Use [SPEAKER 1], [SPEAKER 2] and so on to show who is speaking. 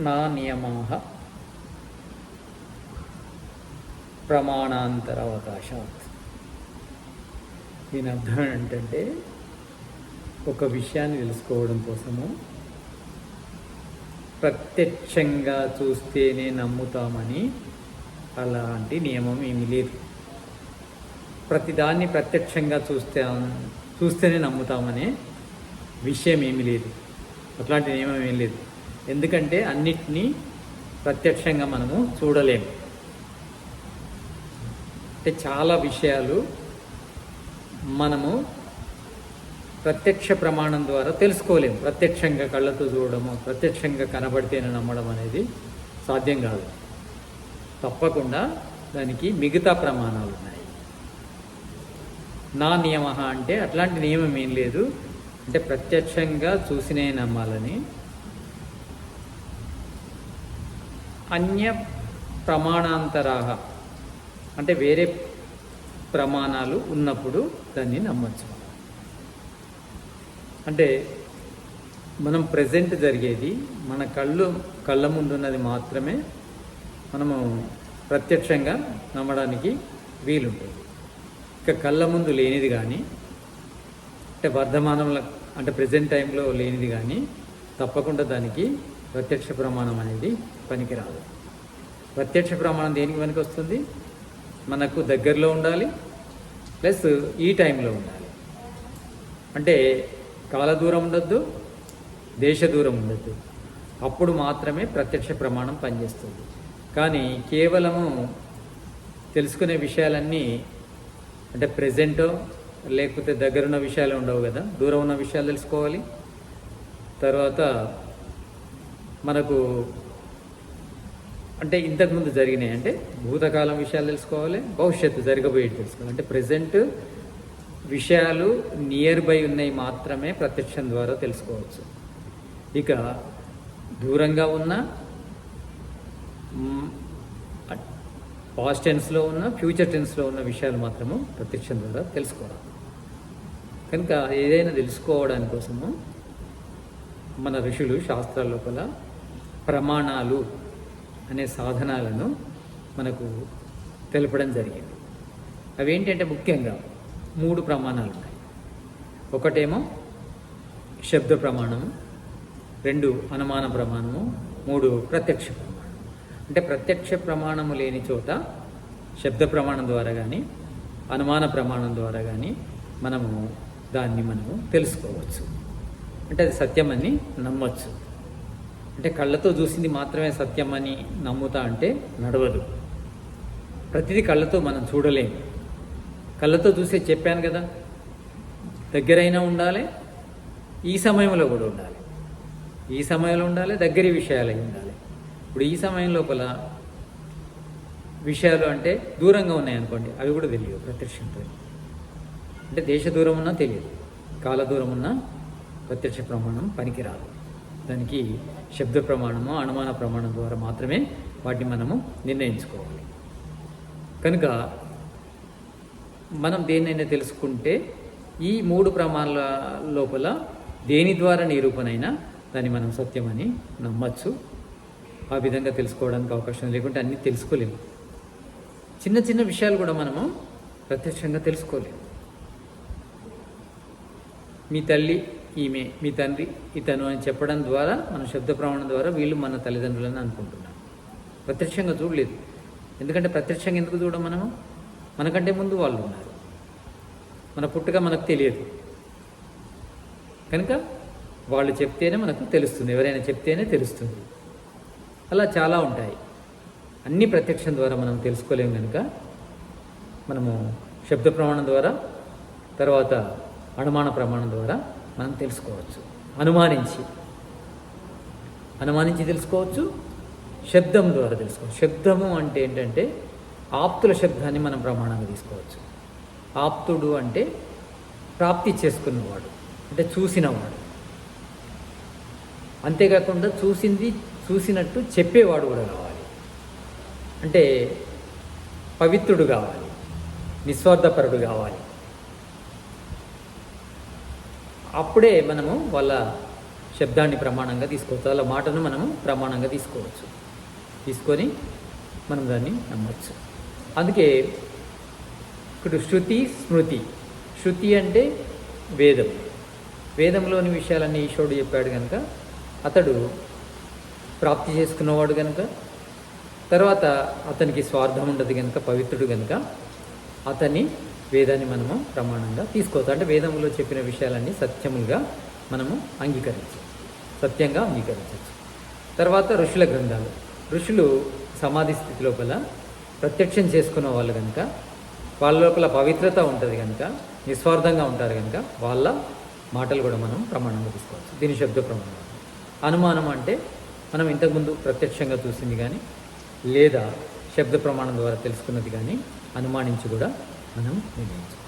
[SPEAKER 1] నా నియమా ప్రమాణాంతర అవకాశాత్ దీని అర్థం ఏంటంటే ఒక విషయాన్ని తెలుసుకోవడం కోసము ప్రత్యక్షంగా చూస్తేనే నమ్ముతామని అలాంటి నియమం ఏమీ లేదు. ప్రతిదాన్ని ప్రత్యక్షంగా చూస్తే చూస్తేనే నమ్ముతామనే విషయం ఏమీ లేదు. అట్లాంటి నియమం ఏం లేదు. ఎందుకంటే అన్నిటినీ ప్రత్యక్షంగా మనము చూడలేము. అంటే చాలా విషయాలు మనము ప్రత్యక్ష ప్రమాణం ద్వారా తెలుసుకోలేము. ప్రత్యక్షంగా కళ్ళతో చూడడము ప్రత్యక్షంగా కనబడితేనే నమ్మడం అనేది సాధ్యం కాదు. తప్పకుండా దానికి మిగతా ప్రమాణాలు ఉన్నాయి. నా నియమ అంటే అట్లాంటి నియమం ఏం లేదు. అంటే ప్రత్యక్షంగా చూసినే నమ్మాలని. అన్య ప్రమాణాంతరాహ అంటే వేరే ప్రమాణాలు ఉన్నప్పుడు దాన్ని నమ్మచ్చు. అంటే మనం ప్రజెంట్ జరిగేది మన కళ్ళు కళ్ళ ముందు ఉన్నది మాత్రమే మనము ప్రత్యక్షంగా నమ్మడానికి వీలుంటుంది. ఇక కళ్ళ ముందు లేనిది కానీ అంటే వర్ధమానంలో అంటే ప్రజెంట్ టైంలో లేనిది కానీ తప్పకుండా దానికి ప్రత్యక్ష ప్రమాణం అనేది పనికిరాదు. ప్రత్యక్ష ప్రమాణం దేనికి పనికి వస్తుంది? మనకు దగ్గరలో ఉండాలి ప్లస్ ఈ టైంలో ఉండాలి. అంటే కాల దూరం ఉండొద్దు దేశ దూరం ఉండొద్దు. అప్పుడు మాత్రమే ప్రత్యక్ష ప్రమాణం పనిచేస్తుంది. కానీ కేవలము తెలుసుకునే విషయాలన్నీ అంటే ప్రజెంటో లేకపోతే దగ్గరున్న విషయాలు ఉండవు కదా. దూరం ఉన్న విషయాలు తెలుసుకోవాలి. తర్వాత మనకు అంటే ఇంతకుముందు జరిగినాయి. అంటే భూతకాలం విషయాలు తెలుసుకోవాలి భవిష్యత్తు జరగబోయేది తెలుసుకోవాలి. అంటే ప్రజెంట్ విషయాలు నియర్ బై ఉన్నాయి మాత్రమే ప్రత్యక్షం ద్వారా తెలుసుకోవచ్చు. ఇక దూరంగా ఉన్న పాస్ట్ టెన్స్లో ఉన్న ఫ్యూచర్ టెన్స్లో ఉన్న విషయాలు మాత్రము ప్రత్యక్షం ద్వారా తెలుసుకోవాలి. కనుక ఏదైనా తెలుసుకోవడానికి కోసము మన ఋషులు శాస్త్రాల లోపల ప్రమాణాలు అనే సాధనాలను మనకు తెలపడం జరిగింది. అవి ఏంటంటే ముఖ్యంగా మూడు ప్రమాణాలు ఉన్నాయి. ఒకటేమో శబ్ద ప్రమాణము రెండు అనుమాన ప్రమాణము మూడు ప్రత్యక్ష ప్రమాణం. అంటే ప్రత్యక్ష ప్రమాణము లేని చోట శబ్ద ప్రమాణం ద్వారా కానీ అనుమాన ప్రమాణం ద్వారా కానీ మనము దాన్ని మనము తెలుసుకోవచ్చు. అంటే అది సత్యమని నమ్మచ్చు. అంటే కళ్ళతో చూసింది మాత్రమే సత్యమని నమ్ముతా అంటే నడవదు. ప్రతిదీ కళ్ళతో మనం చూడలేము. కళ్ళతో చూసే చెప్పాను కదా దగ్గరైనా ఉండాలి ఈ సమయంలో కూడా ఉండాలి. ఈ సమయంలో ఉండాలి దగ్గర విషయాలై ఉండాలి. ఇప్పుడు ఈ సమయం లోపల విషయాలు అంటే దూరంగా ఉన్నాయనుకోండి అవి కూడా తెలియవు ప్రత్యక్షంతో అంటే దేశ దూరం ఉన్నా తెలియదు కాల దూరం ఉన్నా ప్రత్యక్ష ప్రమాణం పనికిరాదు. దానికి శబ్ద ప్రమాణము అనుమాన ప్రమాణం ద్వారా మాత్రమే వాటిని మనము నిర్ణయించుకోవాలి. కనుక మనం దేన్నైనా తెలుసుకుంటే ఈ మూడు ప్రమాణాల లోపల దేని ద్వారా నిరూపణైనా దాన్ని మనం సత్యమని నమ్మచ్చు. ఆ విధంగా తెలుసుకోవడానికి అవకాశం లేకుంటే అన్నీ తెలుసుకోలేము. చిన్న చిన్న విషయాలు కూడా మనము ప్రత్యక్షంగా తెలుసుకోలేము. మీ తల్లి ఈమె మీ తండ్రి ఇతను అని చెప్పడం ద్వారా మన శబ్ద ప్రమాణం ద్వారా వీళ్ళు మన తల్లిదండ్రులని అనుకుంటున్నాం ప్రత్యక్షంగా చూడలేదు. ఎందుకంటే ప్రత్యక్షంగా ఎందుకు చూడం మనము? మనకంటే ముందు వాళ్ళు ఉన్నారు. మన పుట్టుక మనకు తెలియదు. కనుక వాళ్ళు చెప్తేనే మనకు తెలుస్తుంది. ఎవరైనా చెప్తేనే తెలుస్తుంది. అలా చాలా ఉంటాయి. అన్ని ప్రత్యక్షం ద్వారా మనం తెలుసుకోలేము కనుక మనము శబ్ద ప్రమాణం ద్వారా తర్వాత అనుమాన ప్రమాణం ద్వారా మనం తెలుసుకోవచ్చు. అనుమానించి. అనుమానించి తెలుసుకోవచ్చు శబ్దం ద్వారా తెలుసుకోవచ్చు. శబ్దము అంటే ఏంటంటే ఆప్తుల శబ్దాన్ని మనం ప్రమాణంగా తీసుకోవచ్చు. ఆప్తుడు అంటే ప్రాప్తి చేసుకున్నవాడు అంటే చూసినవాడు. అంతేకాకుండా చూసింది చూసినట్టు చెప్పేవాడు కూడా కావాలి. అంటే పవిత్రుడు కావాలి. నిస్వార్థపరుడు కావాలి. అప్పుడే మనము వాళ్ళ శబ్దాన్ని ప్రమాణంగా తీసుకోవచ్చు. వాళ్ళ మాటను మనము ప్రమాణంగా తీసుకోవచ్చు. తీసుకొని మనం దాన్ని నమ్మచ్చు. అందుకే ఇప్పుడు శృతి స్మృతి. శృతి అంటే వేదం. వేదంలోని విషయాలన్నీ ఈశ్వరుడు చెప్పాడు కనుక అతడు ప్రాప్తి చేసుకున్నవాడు కనుక తర్వాత అతనికి స్వార్థం ఉండదు కనుక పవిత్రుడు కనుక అతని వేదాన్ని మనము ప్రమాణంగా తీసుకోవచ్చు. అంటే వేదంలో చెప్పిన విషయాలన్నీ సత్యములుగా మనము అంగీకరించవచ్చు సత్యంగా అంగీకరించవచ్చు. తర్వాత ఋషుల గ్రంథాలు. ఋషులు సమాధి స్థితి లోపల ప్రత్యక్షం చేసుకున్న వాళ్ళు కనుక వాళ్ళ లోపల పవిత్రత ఉంటుంది కనుక నిస్వార్థంగా ఉంటారు కనుక వాళ్ళ మాటలు కూడా మనం ప్రమాణంగా తీసుకోవచ్చు. దీని శబ్ద ప్రమాణం. అనుమానం అంటే మనం ఇంతకుముందు ప్రత్యక్షంగా చూసింది కానీ లేదా శబ్ద ప్రమాణం ద్వారా తెలుసుకున్నది కానీ అనుమానించి కూడా మనం నిర్ణయించుకోవచ్చు.